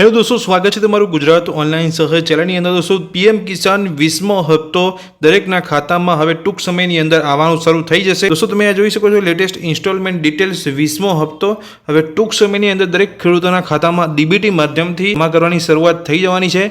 Hello દોસ્તો, સ્વાગત છે તમારું ગુજરાત ઓનલાઈન સહ ચેનલની અંદર. દોસ્તો, પીએમ કિસાન વીસમો હપ્તો દરેકના ખાતામાં હવે ટૂંક સમયની અંદર આવવાનું શરૂ થઈ જશે. દોસ્તો, તમે આ જોઈ શકો છો લેટેસ્ટ ઇન્સ્ટોલમેન્ટ ડિટેલ્સ વીસમો હપ્તો. હવે ટૂંક સમયની અંદર દરેક ખેડૂતોના ખાતામાં ડીબીટી માધ્યમથી જમા કરવાની શરૂઆત થઈ જવાની છે.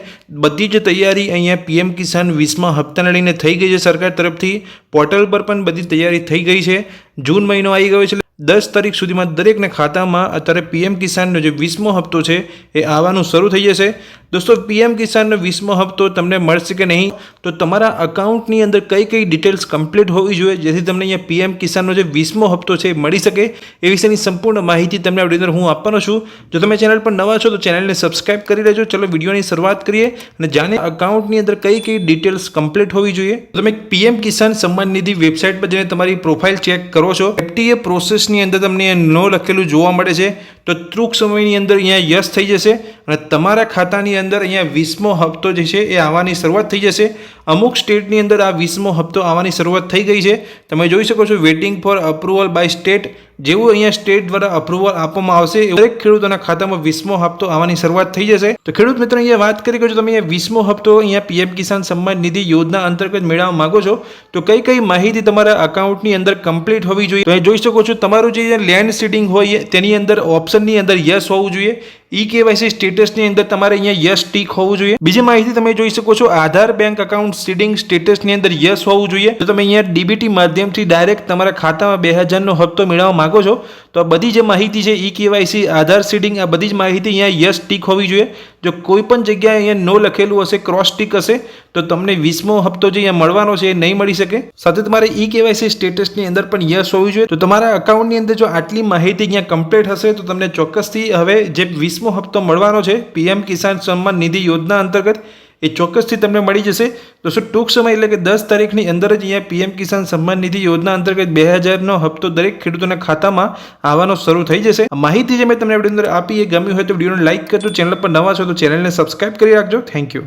બધી જ તૈયારી અહીંયા પીએમ કિસાન વીસમા હપ્તાને લઈને થઈ ગઈ છે સરકાર તરફથી. પોર્ટલ પર પણ બધી તૈયારી થઈ ગઈ છે. જૂન મહિનો આવી ગયો છે દસ તારીખ સુધીમાં દરેકને ખાતામાં અત્યારે પીએમ કિસાનનો જે વીસમો હપ્તો છે એ આવવાનું શરૂ થઈ જશે. દોસ્તો, પીએમ કિસાનનો વીસમો હપ્તો તમને મળશે કે નહીં? તો તમારા અકાઉન્ટની અંદર કઈ કઈ ડિટેલ્સ કમ્પ્લીટ હોવી જોઈએ જેથી તમને અહીંયા પીએમ કિસાનનો જે વીસમો હપ્તો છે એ મળી શકે? એ વિશેની સંપૂર્ણ માહિતી તમને આવડી અંદર હું આપવાનો છું. જો તમે ચેનલ પર નવા છો તો ચેનલને સબસ્ક્રાઇબ કરી લેજો. ચલો, વિડીયોની શરૂઆત કરીએ અને જાણે અકાઉન્ટની અંદર કઈ કઈ ડિટેલ્સ કમ્પ્લીટ હોવી જોઈએ. તમે પીએમ કિસાન સન્માન નિધિ વેબસાઇટ પર જઈને તમારી પ્રોફાઇલ ચેક કરો છો. એફટીએ પ્રોસેસની અંદર તમને નો લખેલું જોવા મળે છે. તો ટૂંક સમયની અંદર અહીંયા યસ થઈ જશે અને તમારા ખાતાની અંદર અહીંયા વીસમો હપ્તો જે છે એ આવવાની શરૂઆત થઈ જશે. અમુક સ્ટેટની અંદર આ વીસમો હપ્તો આવવાની શરૂઆત થઈ ગઈ છે. તમે જોઈ શકો છો waiting for approval by state જેવું અહીંયા સ્ટેટ દ્વારા અપ્રુવલ આપવામાં આવશે દરેક ખેડૂતોના ખાતામાં વીસમો હપ્તો આવવાની શરૂઆત થઈ જશે. તો ખેડૂત મિત્રો, અહીંયા વાત કરી કે તમે અહીંયા વીસમો હપ્તો અહીંયા પીએમ કિસાન સન્માન નિધિ યોજના અંતર્ગત મેળવવા માંગો છો, તો કઈ કઈ માહિતી તમારા અકાઉન્ટની અંદર કમ્પ્લીટ હોવી જોઈએ? તો જોઈ શકો છો, તમારું જે લેન્ડ સીડિંગ હોય તેની અંદર ઓપ્શનની અંદર યસ હોવું જોઈએ. ઈ કેવાયસી સ્ટેટસની અંદર તમારે અહીંયા યસ ટીક હોવું જોઈએ. બીજી માહિતી તમે જોઈ શકો છો, આધાર બેંક અકાઉન્ટ સીડિંગ સ્ટેટસની અંદર યસ હોવું જોઈએ. તો તમે અહીંયા ડીબીટી માધ્યમથી ડાયરેક્ટ તમારા ખાતામાં બે હજારનો હપ્તો મેળવવા માંગો છો, તો આ બધી જે માહિતી છે, ઈ કેવાયસી, આધાર સીડિંગ, આ બધી જ માહિતી અહીંયા યસ ટીક હોવી જોઈએ. જો કોઈ પણ જગ્યાએ અહીંયા નો લખેલું હશે, ક્રોસ ટીક હશે, તો તમને વીસમો હપ્તો જે અહીંયા મળવાનો છે એ નહીં મળી શકે. સાથે તમારે ઈ કેવાયસી સ્ટેટસની અંદર પણ યસ હોવી જોઈએ. તો તમારા અકાઉન્ટની અંદર જો આટલી માહિતી અહીંયા કમ્પ્લીટ હશે, તો તમને ચોક્કસથી હવે જે વીસમો હપ્તો મળવાનો છે. પીએમ કિસાન સન્માન નિધિ યોજના અંતર્ગત એ ચોક્કસથી તમને મળી જશે. દોસ્તો ટૂંક સમય એટલે કે દસ તારીખની અંદર જ અહીંયા પીએમ કિસાન સન્માન નિધિ યોજના અંતર્ગત બે હજારનો હપ્તો દરેક ખેડૂતોના ખાતામાં આવવાનો શરૂ થઈ જશે. માહિતી જે મેં તમને વીડિયો અંદર આપી એ ગમ્યું હોય તો વિડીયોને લાઇક કરજો. ચેનલ પર નવા છો તો ચેનલને સબસ્ક્રાઇબ કરી રાખજો. Thank you